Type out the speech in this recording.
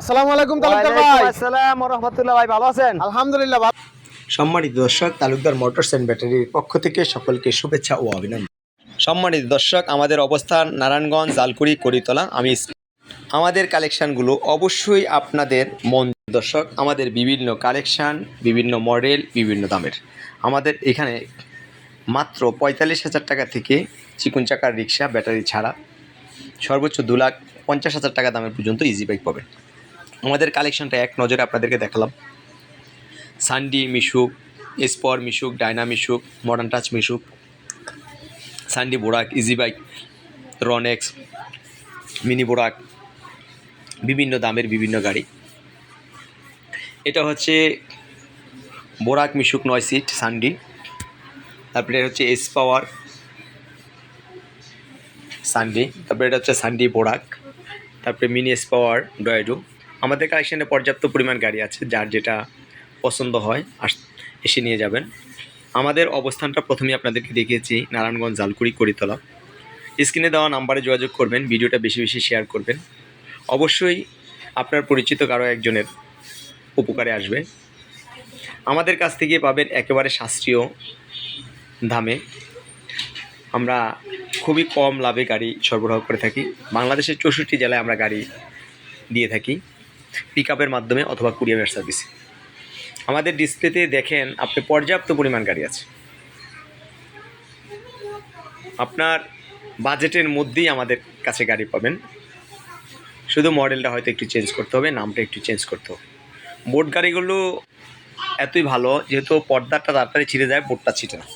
আসসালামু আলাইকুম তালুকদার ভাই। আসসালাম রহমতুল্লাহ ভাই ভালো আছেন? আলহামদুলিল্লাহ ভালো। সম্মানিত দর্শক তালুকদার মোটরস অ্যান্ড ব্যাটারির পক্ষ থেকে সকলকে শুভেচ্ছা ও অভিনন্দন। সম্মানিত দর্শক আমাদের অবস্থান নারায়ণগঞ্জ জালকুড়ি করিতলা। আমি আমাদের কালেকশানগুলো অবশ্যই আপনাদের মন দর্শক আমাদের বিভিন্ন কালেকশান বিভিন্ন মডেল বিভিন্ন দামের। আমাদের এখানে মাত্র পঁয়তাল্লিশ হাজার টাকা থেকে চিকুন চাকার রিক্সা ব্যাটারি ছাড়া সর্বোচ্চ দু লাখ পঞ্চাশ হাজার টাকা দামের পর্যন্ত ইজি বাইক পাবেন। আমাদের কালেকশনটা এক নজরে আপনাদেরকে দেখালাম। সানডি Mishuk এসপর Mishuk Diana Mishuk modern touch Mishuk সানডি বোরাক easy bike রনেক্স mini বোরাক বিভিন্ন দামের বিভিন্ন গাড়ি। এটা হচ্ছে বোরাক মিশুক নয় সিট সানডি তারপরে এটা হচ্ছে এস পাওয়ার সানডি তারপরে এটা হচ্ছে সানডি বোরাক তারপরে মিনি এস পাওয়ার ডয়েডো আমাদের কালেকশানে পর্যাপ্ত পরিমাণ গাড়ি আছে, যার যেটা পছন্দ হয়, আস, এসে নিয়ে যাবেন। আমাদের অবস্থানটা প্রথমেই আপনাদেরকে দেখিয়েছি, নারায়ণগঞ্জ জালকুড়ি করিতলা। স্ক্রিনে দেওয়া নাম্বারে যোগাযোগ করবেন, ভিডিওটা বেশি বেশি শেয়ার করবেন। অবশ্যই আপনার পরিচিত কারও একজনের উপকারে আসবে। আমাদের কাছ থেকে পাবেন একেবারে শাস্ত্রীয় দামে। আমরা খুবই কম লাভে গাড়ি সরবরাহ করে থাকি। বাংলাদেশের চৌষট্টি জেলায় আমরা গাড়ি দিয়ে থাকি। পিক আপের মাধ্যমে অথবা কুরিয়ার সার্ভিসে আমাদের ডিসপ্লেতে দেখেন, আপনি পর্যাপ্ত পরিমাণ গাড়ি আছে। আপনার বাজেটের মধ্যেই আমাদের কাছে গাড়ি পাবেন। শুধু মডেলটা হয়তো একটু চেঞ্জ করতে হবে, নামটা একটু চেঞ্জ করতে হবে। বোট গাড়িগুলো এতই ভালো, যেহেতু পর্দাটা তাড়াতাড়ি ছিঁড়ে যায় বোটটা ছিটে না।